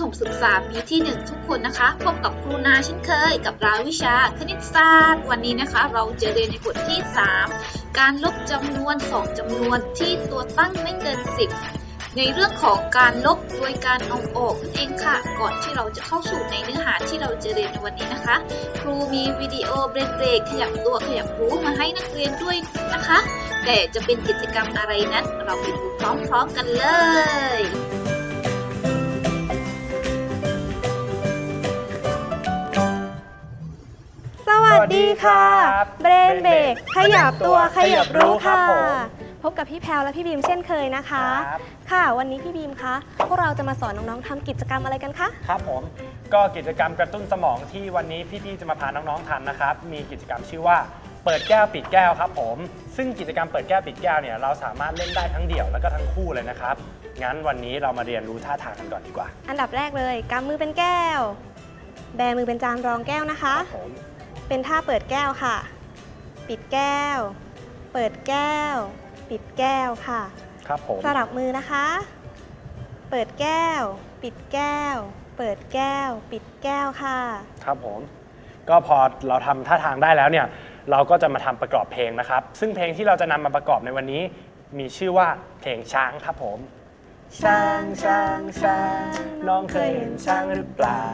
ฐมศึกษาปีที่ 1 ทุกคนนะคะ พบกับครูนาเช่นเคย กับรายวิชาคณิตศาสตร์ วันนี้นะคะ เราจะเรียนในบทที่ 3 การลบจำนวน 2จำนวนที่ตัวตั้งไม่เกิน 10 ในเรื่องของการลบโดยการเอาออกนั่นเองค่ะ ก่อนที่เราจะเข้าสู่ในเนื้อหาที่เราจะเรียนในวันนี้นะคะ ครูมีวิดีโอเบรกๆขยับตัวขยับรู้มาให้นักเรียนด้วยนะคะ แต่จะเป็นกิจกรรมอะไรนั้น เราไปดูพร้อมๆกันเลย วัสดีค่ะสวัสดีครับเบรนเบรกขยับตัวขยับรู้ค่ะ ครับผมพบกับพี่แพลวและพี่บีมเช่นเคยนะคะ ครับ ค่ะ วันนี้พี่บีมคะพวกเราจะมาสอนน้องๆทำกิจกรรมอะไรกันคะ ครับผมก็กิจกรรมกระตุ้นสมองที่วันนี้พี่ๆจะมาพาน้องๆทำนะครับ มีกิจกรรมชื่อว่าเปิดแก้วปิดแก้วครับผม ซึ่งกิจกรรมเปิดแก้วปิดแก้วเนี่ยเราสามารถเล่นได้ทั้งเดี่ยวแล้วก็ทั้งคู่เลยนะครับ งั้นวันนี้เรามาเรียนรู้ท่าทางกันก่อนดีกว่าอันดับแรกเลยกำมือเป็นแก้ว แบมือเป็นจานรองแก้วนะคะ ผม เป็นท่าเปิดแก้วค่ะ ปิดแก้ว เปิดแก้ว ปิดแก้วค่ะ ครับผม สลับมือนะคะ เปิดแก้ว ปิดแก้ว เปิดแก้ว ปิดแก้วค่ะ ครับผม ก็พอเราทำท่าทางได้แล้วเนี่ย เราก็จะมาทำประกอบเพลงนะครับ ซึ่งเพลงที่เราจะนำมาประกอบในวันนี้ มีชื่อว่าเพลงช้างครับผม ช้างช้างช้างน้องเคยเห็นช้างหรือเปล่า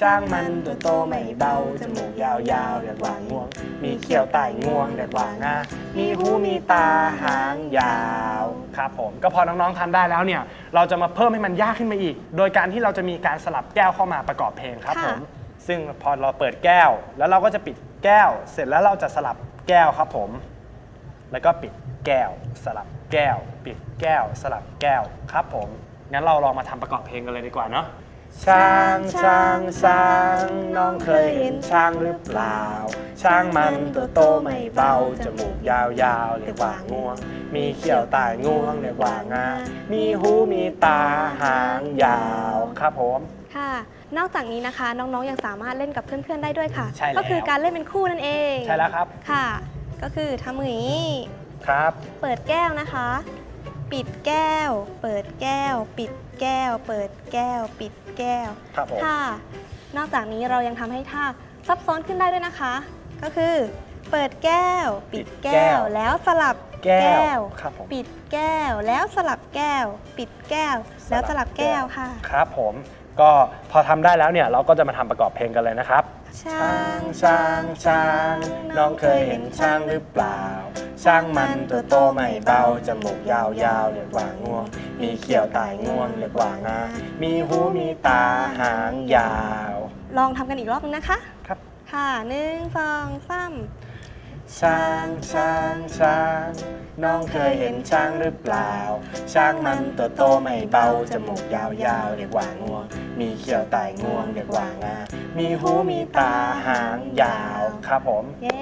ช้างมันตัวโตไม่เบาจมูกยาวๆเรียกว่างวง มีเขี้ยวใต้งวงเรียกว่างามีหูมีตาหางยาวครับผมก็พอน้องๆทำได้แล้วเนี่ย เราจะมาเพิ่มให้มันยากขึ้นมาอีก โดยการที่เราจะมีการสลับแก้วเข้ามาประกอบเพลงครับค่ะ ผมซึ่งพอเราเปิดแก้ว แล้วเราก็จะปิดแก้ว เสร็จแล้วเราจะสลับแก้วครับผม แล้วก็ปิด แก้ว สลับแก้ว ปิดแก้ว สลับแก้วครับผมงั้นเราลองมาทำประกอบเพลงกันเลยดีกว่าเนาะช้างช้างช้างน้องเคยเห็นช้างหรือเปล่า ช้างมันตัวโตไม่เบาจมูกยาวๆเรียกว่างวง มีเขี้ยวใต้งวงเรียกว่างา มีหูมีตาหางยาวครับผม ค่ะ นอกจากนี้นะคะน้องๆยังสามารถเล่นกับเพื่อนๆได้ด้วยค่ะ ใช่แล้ว ก็คือการเล่นเป็นคู่นั่นเอง ใช่แล้วครับ ค่ะ ก็คือทำมืออย่างนี้ ครับ เปิดแก้วนะคะ ปิดแก้ว เปิดแก้ว ปิดแก้ว เปิดแก้ว ปิดแก้วครับผมค่ะนอกจากนี้เรายังทำให้ท่าซับซ้อนขึ้นได้ด้วยนะคะ ก็คือ เปิดแก้ว ปิดแก้ว แล้วสลับแก้ววครับผม ปิดแก้ว แล้วสลับแก้ว ปิดแก้ว แล้วสลับแก้วค่ะ ครับผมก็พอทำได้แล้วเนี่ยเราก็จะมาทำประกอบเพลงกันเลยนะครับ ช้างช้างช้างน้องเคยเห็นช้างหรือเปล่า ช้างมันตัวโตไม่เบาจมูกยาวๆเรียกว่างวง มีเขี้ยวใต้งวงเรียกว่างา มีหูมีตาหางยาว ลองทำกันอีกรอบนึงนะคะครับ ค่ะหนึ่งสองสาม ช้างช้างช้างน้องเคยเห็นช้างหรือเปล่า ช้างมันตัวโตไม่เบาจมูกยาวๆเรียกว่างวง มีเขี้ยวใต้งวงเรียกว่างามีหูมีตาหางยาวครับผม เย้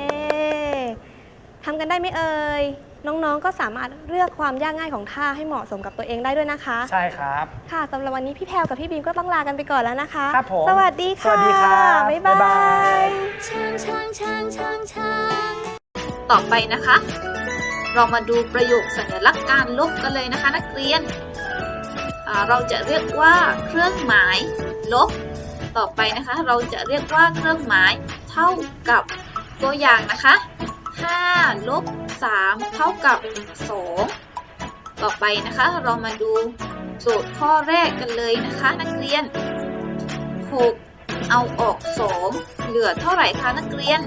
ทำกันได้ไหมเอ่ย น้องๆ ก็สามารถเลือกความยากง่ายของท่าให้เหมาะสมกับตัวเองได้ด้วยนะคะ ใช่ครับ ค่ะสำหรับวันนี้พี่แพลวกับพี่บีมก็ต้องลากันไปก่อนแล้วนะคะ ครับผมสวัสดีค่ะ สวัสดีครับบ๊ายบ๊ายบาบาย ย ช้างช้างช้างช้างช้าง ต่อไปนะคะ เรามาดูประโยคสัญลักษณ์การลบกันเลยนะคะ นักเรียน เราจะเรียกว่าเครื่องหมายลบ ต่อไปนะคะ เราจะเรียกว่าเครื่องหมายเท่ากับตัวอย่างนะคะ5ลบ3เท่ากับ 2 ต่อไปนะคะ เรามาดูโจทย์ข้อแรกกันเลยนะคะ นักเรียน 6 เอาออก 2 เหลือเท่าไหร่คะนักเรียน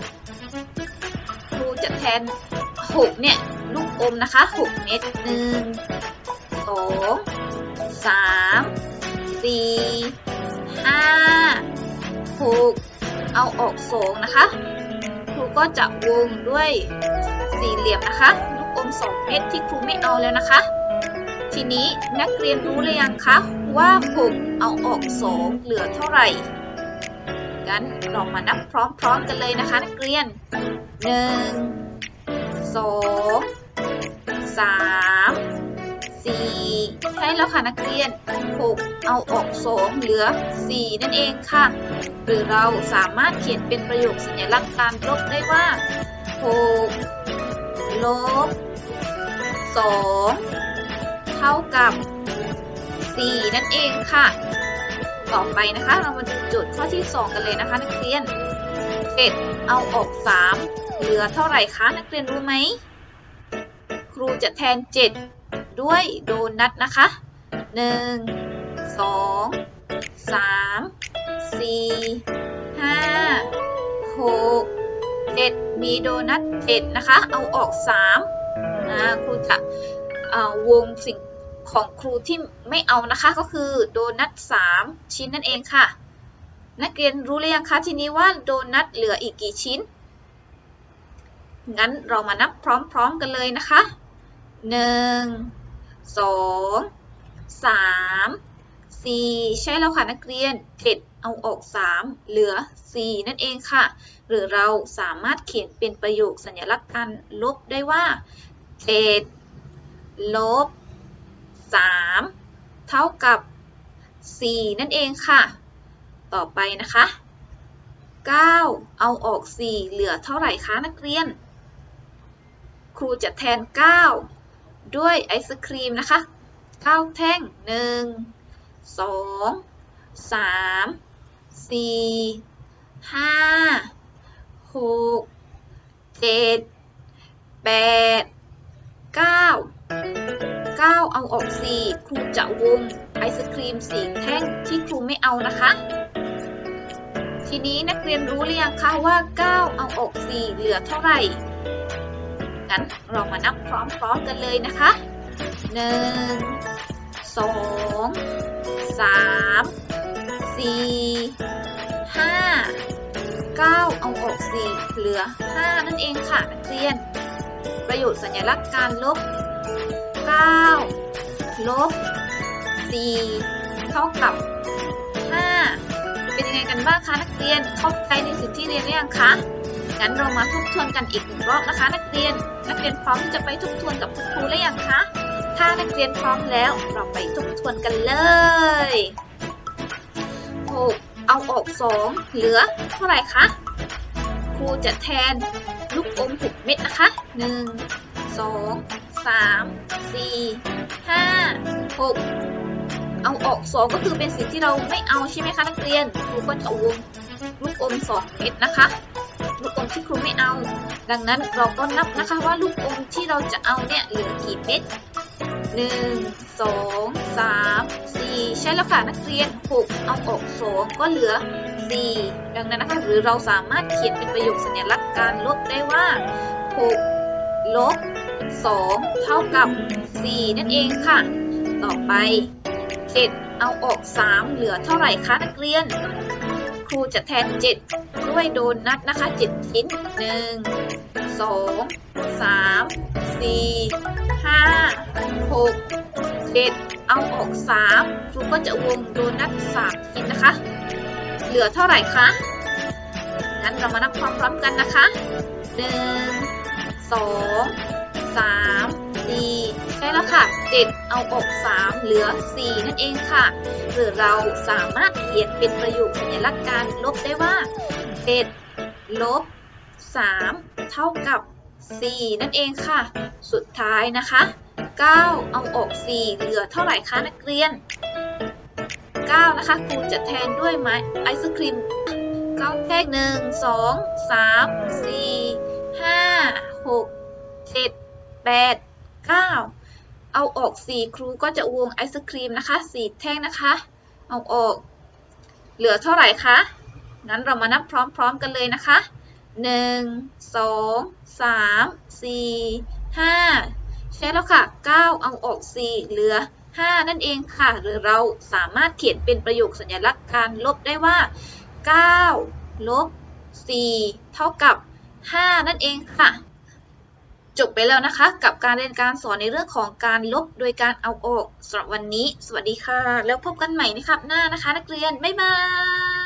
จะแทน 6 เนี่ย ลูกอมนะคะ 6 เม็ด1 2 3 4 5 6เอาออก2นะคะ ครูก็จะวงด้วยสี่เหลี่ยมนะคะ ลูกอม2เม็ดที่ครูไม่เอาแล้วนะคะ ทีนี้นักเรียนรู้หรือยังคะว่า 6 เอาออก2เหลือเท่าไหร่ งั้นเรามานับพร้อมๆกันเลยนะคะนักเรียนหนึ่งสองสามสี่ใช่แล้วค่ะนักเรียนหกเอาออกสองเหลือสี่นั่นเองค่ะ หรือเราสามารถเขียนเป็นประโยคสัญลักษณ์การลบได้ว่าหกลบสองเท่ากับสี่นั่นเองค่ะ ต่อไปนะคะ เรามาดูจทย์ข้อที่ 2 กันเลยนะคะ นักเรียน7เอาออก 3 เหลือเท่าไหร่คะนักเรียนรู้ไหมครูจะแทน 7 ด้วยโดนัทนะคะ 1 2 3 4 5 6 7 มีโดนัท7นะคะ เอาออก3นะครูจะวงสิ่ง ของครูที่ไม่เอานะคะก็คือโดนัท3ชิ้นนั่นเองค่ะ นักเรียนรู้หรือยังคะทีนี้ว่าโดนัทเหลืออีกกี่ชิ้น งั้นเรามานับพร้อมๆกันเลยนะคะ 1 2 3 4 ใช่แล้วค่ะนักเรียน 7 เอาออก 3 เหลือ 4 นั่นเองค่ะ หรือเราสามารถเขียนเป็นประโยคสัญลักษณ์การลบได้ว่า 7 ลบ 3 เท่ากับ 4 นั่นเองค่ะ ต่อไปนะคะ 9 เอาออก 4 เหลือเท่าไหร่คะนักเรียน ครูจะแทน 9 ด้วยไอศครีมนะคะ 9 แท่ง 1 2 3 4 5 6 7 8 9 9 เอาออก 4 ครูจะวงไอศครีม 4 แท่งที่ครูไม่เอานะคะ ทีนี้นักเรียนรู้หรือยังคะว่า 9 เอาออก 4 เหลือเท่าไหร่ งั้นเรามานับพร้อมๆกันเลยนะคะ 1 2 3 4 5 9 เอาออก 4 เหลือ 5 นั่นเองค่ะนักเรียน ประโยชน์สัญลักษณ์การลบ 9ลบ4เท่ากับ 5 เป็นยังไงกันบ้างคะนักเรียนเข้าใจในสิ่งที่เรียนหรือยังคะงั้นเรามาทบทวนกันอีกหนึ่งรอบนะคะ นักเรียน นักเรียนพร้อมที่จะไปทบทวนกับคุณครูหรือยังคะ ถ้านักเรียนพร้อมแล้วเราไปทบทวนกันเลย6เอาออก 2 เหลือเท่าไหร่คะ ครูจะแทนลูกอม6เม็ดนะคะ 1 2 3 4 5 6เอาออก2ก็คือเป็นสิ่งที่เราไม่เอาใช่ไหมคะนักเรียนครูก็จะวงลูกอม2เม็ดนะคะ ลูกอมที่ครูไม่เอา ดังนั้นเราก็นับนะคะว่าลูกอมที่เราจะเอาเนี่ยเหลือกี่เม็ด1 2 3 4ใช่แล้วค่ะนักเรียน6เอาออก2ก็เหลือ4ดังนั้นนะคะหรือเราสามารถเขียนเป็นประโยคสัญลักษณ์การลบได้ว่า6ลบ 2 เท่ากับ 4 นั่นเองค่ะ ต่อไป 7 เอาออก 3 เหลือเท่าไหร่คะนักเรียน ครูจะแทน 7 ด้วยโดนัทนะคะ 7 ชิ้น 1 2 3 4 5 6 7 เอาออก 3 ครูก็จะวงโดนัท3ชิ้นนะคะ เหลือเท่าไหร่คะงั้นเรามานับความพร้อมกันนะคะ 1 2 3 4ใช่แล้วค่ะ 7 เอาออก 3 เหลือ 4 นั่นเองค่ะ หรือเราสามารถเขียนเป็นประโยคสัญลักษณ์การลบได้ว่า 7 ลบ 3 เท่ากับ 4 นั่นเองค่ะ สุดท้ายนะคะ 9 เอาออก 4 เหลือเท่าไหร่คะนักเรียน 9 นะคะครูจะแทนด้วยไม้ไอศครีม9แท่งหนึ่งสองสามสี่ห้าหกเจ็ด แปดเก้าเอาออก 4 ครูก็จะวงไอศครีมนะคะ 4 แท่งนะคะ เอาออก เหลือเท่าไหร่คะ งั้นเรามานับพร้อมๆกันเลยนะคะ 1 2 3 4 5 ใช่แล้วค่ะ 9 เอาออก 4 เหลือ 5 นั่นเองค่ะ หรือเราสามารถเขียนเป็นประโยคสัญลักษณ์การลบได้ว่า 9 ลบ 4 เท่ากับ 5 นั่นเองค่ะ จบไปแล้วนะคะ กับการเรียนการสอนในเรื่องของการลบโดยการเอาออกสำหรับวันนี้ สวัสดีค่ะ แล้วพบกันใหม่ในคลับหน้านะคะ นักเรียน บ๊ายบาย